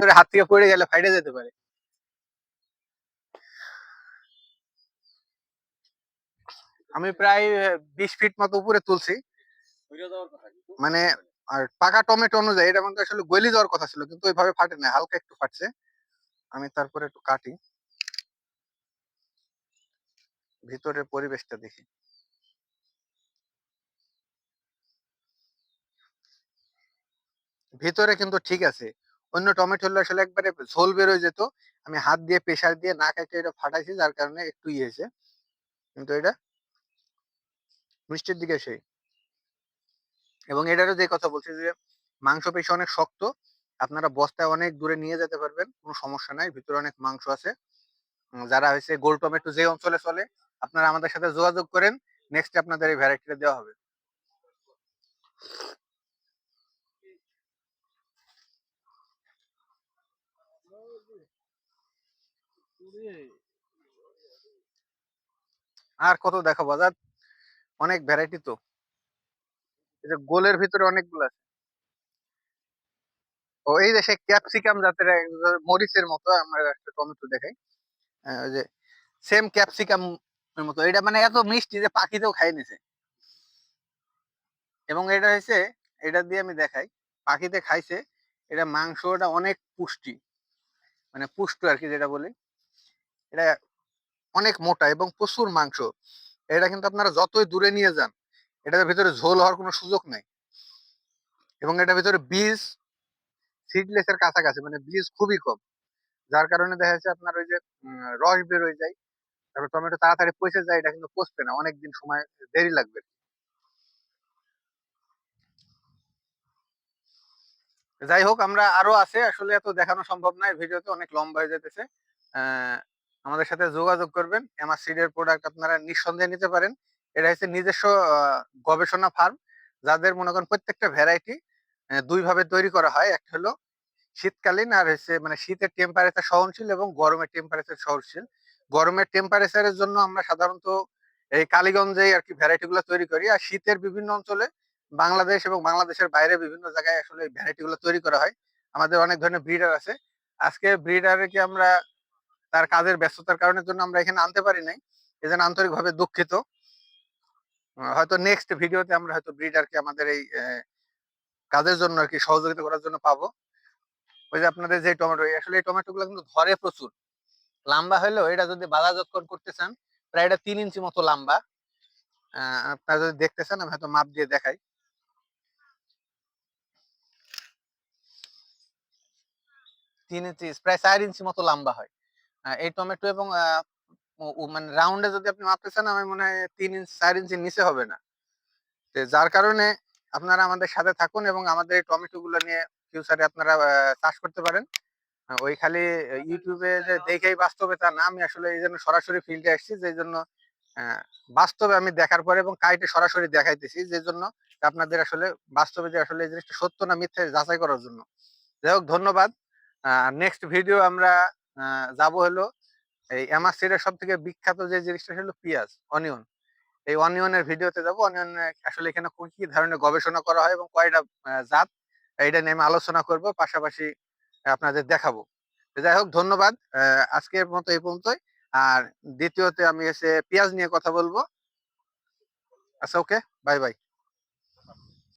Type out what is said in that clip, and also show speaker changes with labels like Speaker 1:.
Speaker 1: করে হাত থেকে পড়ে গেলে ফাইটে যেতে পারে। আমি প্রায় বিশ ফিট মতো উপরে তুলছি। মানে আর পাকা টমেটো অনুযায়ী এটা কিন্তু আসলে গলি যাওয়ার কথা ছিল, কিন্তু ওইভাবে ফাটে না হালকা একটু ফাটছে। আমি তারপরে একটু কাটি। ভিতরের পরিবেশটা দেখি। ভিতরে কিন্তু ঠিক আছে। অন্য টমেটো হলে আসলে একবারে ঝোল বেরোয় যেত। আমি হাত দিয়ে প্রেসার দিয়ে না কেটে এটা ফাটাইছি, যার কারণে একটু ইয়ে হয়েছে। কিন্তু এটা মিষ্টির দিকে সেই। এবং এটারও যে কথা বলছি যে মাংস পেশি অনেক শক্ত। আপনারা বস্তায় অনেক দূরে নিয়ে যেতে পারবেন, কোনো সমস্যা নাই। ভিতরে অনেক মাংস আছে। যারা হয়েছে গোল টমেটো যে অঞ্চলে চলে, আপনারা আমাদের সাথে যোগাযোগ করেন। নেক্সট আপনাদের এই ভ্যারাইটিটা দেওয়া হবে। আর কত দেখাবো? বাজার অনেক ভ্যারাইটি তো। গোলের ভিতরে অনেকগুলো আছে। ও এই দেশে ক্যাপসিকাম জাতের মরিচের মতো আমরা একটা টমেটো দেখাই। আহ, ওই যে সেম ক্যাপসিকাম এর মতো। এটা মানে এত মিষ্টি যে পাখিতেও খাই নিছে। এবং এটা হচ্ছে এটা দিয়ে আমি দেখাই। পাখিতে খাইছে এটা মাংসটা অনেক পুষ্টি। মানে পুষ্ট আর কি যেটা বলি, এটা অনেক মোটা এবং প্রচুর মাংস। এটা কিন্তু আপনারা যতই দূরে নিয়ে যান, এটার ভিতরে ঝোল হওয়ার কোনো সুযোগ নাই। এবং এটার ভিতরে বীজ সিডলেস এর কাছাকাছি মানে বীজ খুবই কম। যার কারণে দেখা যাচ্ছে আপনার ওই যে রস বের হয়ে যায়, তারপর টমেটো তাড়াতাড়ি পচে যায়, এটা কিন্তু পচবে না, অনেকদিন সময় দেরি লাগবে। যাই হোক, আমরা আরও আছে। আসলে এত দেখানো সম্ভব নয়। ভিডিওতে অনেক লম্বা হয়ে যেতেছে। আমাদের সাথে যোগাযোগ করবেন। এমআর সিডের প্রোডাক্ট আপনারা নিঃসন্দেহে নিতে পারেন। এটা হচ্ছে নিজস্ব গবেষণা ফার্ম, যাদের মনে করেন প্রত্যেকটা ভ্যারাইটি দুই ভাবে তৈরি করা হয়। একটা হলো শীতকালীন আর হচ্ছে মানে শীতের টেম্পারেচার সহনশীল এবং গরমের টেম্পারেচার সহনশীল। গরমের টেম্পারেচারের জন্য আমরা সাধারণত এই কালীগঞ্জে আর কি ভ্যারাইটি গুলো তৈরি করি। আর শীতের বিভিন্ন অঞ্চলে বাংলাদেশ এবং বাংলাদেশের বাইরে বিভিন্ন জায়গায় আসলে ভ্যারাইটি গুলো তৈরি করা হয়। আমাদের অনেক ধরনের ব্রিডার আছে। আজকে ব্রিডার কি আমরা তার কাজের ব্যস্ততার কারণের জন্য আমরা এখানে আনতে পারি নাই। এজন্য আন্তরিকভাবে দুঃখিত। হয়তো নেক্সট ভিডিওতে আমরা হয়তো ব্রিডারকে আমাদের এই কাজের জন্য আর কি সহযোগিতা করার জন্য পাবো। ওই যে আপনাদের যে টমেটো আসলে এই টমেটো গুলো কিন্তু ধরে প্রচুর। লম্বা হলেও এটা যদি বাজারজাতকরণ করতে চান, প্রায় এটা তিন ইঞ্চি মতো লম্বা। আপনারা যদি দেখতে চান, আমি হয়তো মাপ দিয়ে দেখাই। তিন ইঞ্চি, প্রায় চার ইঞ্চি মতো লম্বা হয়। এই টমেটো এবং মানে রাউন্ডে যদি আপনি মাপতে চান আমার মনে হয় তিন ইঞ্চি, চার ইঞ্চির নিচে হবে না। যার কারণে আপনারা আমাদের সাথে থাকুন এবং আমাদের এই টমেটো গুলো নিয়ে ফিউচারে আপনারা চাষ করতে পারেন। ওই খালি ইউটিউবে যে দেখেই বাস্তবে তা না, আমি আসলে এই জন্য সরাসরি ফিল্ডে আসছি, যে জন্য বাস্তবে আমি দেখার পরে এবং কাইটে সরাসরি দেখাইতেছি, যে জন্য আপনাদের আসলে বাস্তবে যে আসলে এই জিনিসটা সত্য না মিথ্যে যাচাই করার জন্য। যাই হোক, ধন্যবাদ। নেক্সট ভিডিও আমরা যাব হলো এই এমাসিডের সব থেকে বিখ্যাত যে জিনিসটা হলো পেঁয়াজ অনিয়ন এই অনিয়নের ভিডিওতে যাব। অনিয়ন আসলে এখানে কি কি ধরনের গবেষণা করা হয় এবং কয়টা জাত, এইটা নিয়ে আমি আলোচনা করব। পাশাপাশি আপনাদের দেখাবো। যাই হোক, ধন্যবাদ আজকের মতো এই পর্যন্তই। আর দ্বিতীয়তে আমি এসে পেঁয়াজ নিয়ে কথা বলব। আচ্ছা ওকে বাই বাই